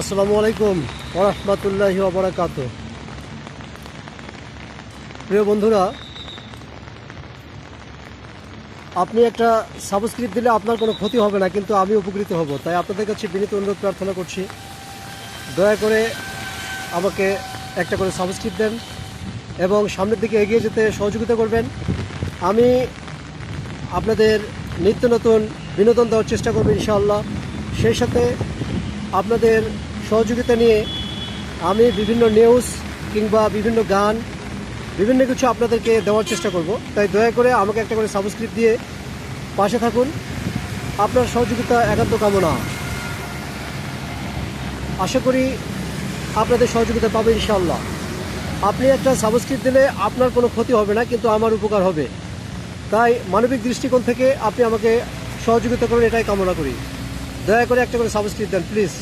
আসসালামু আলাইকুম ওরহমতুল্লাহি ওবরাকাত প্রিয় বন্ধুরা, আপনি একটা সাবস্ক্রিপ্ট দিলে আপনার কোনো ক্ষতি হবে না, কিন্তু আমি উপকৃত হব। তাই আপনাদের কাছে বিনীত অনুরোধ প্রার্থনা করছি, দয়া করে আমাকে একটা করে সাবস্ক্রিপ্ট দেন এবং সামনের দিকে এগিয়ে যেতে সহযোগিতা করবেন। আমি আপনাদের নিত্য নতুন বিনোদন দেওয়ার চেষ্টা করব ইনশাআল্লাহ। সেই সাথে আপনাদের সহযোগিতা নিয়ে আমি বিভিন্ন নিউজ কিংবা বিভিন্ন গান, বিভিন্ন কিছু আপনাদেরকে দেওয়ার চেষ্টা করব। তাই দয়া করে আমাকে একটা করে সাবস্ক্রিপ্ট দিয়ে পাশে থাকুন। আপনার সহযোগিতা একান্ত কামনা। আশা করি আপনাদের সহযোগিতা পাবে ইনশাআল্লাহ। আপনি একটা সাবস্ক্রিপ্ট দিলে আপনার কোনো ক্ষতি হবে না, কিন্তু আমার উপকার হবে। তাই মানবিক দৃষ্টিকোণ থেকে আপনি আমাকে সহযোগিতা করেন, এটাই কামনা করি। দয়া করে একটা করে সাবস্ক্রিপ দেন প্লিজ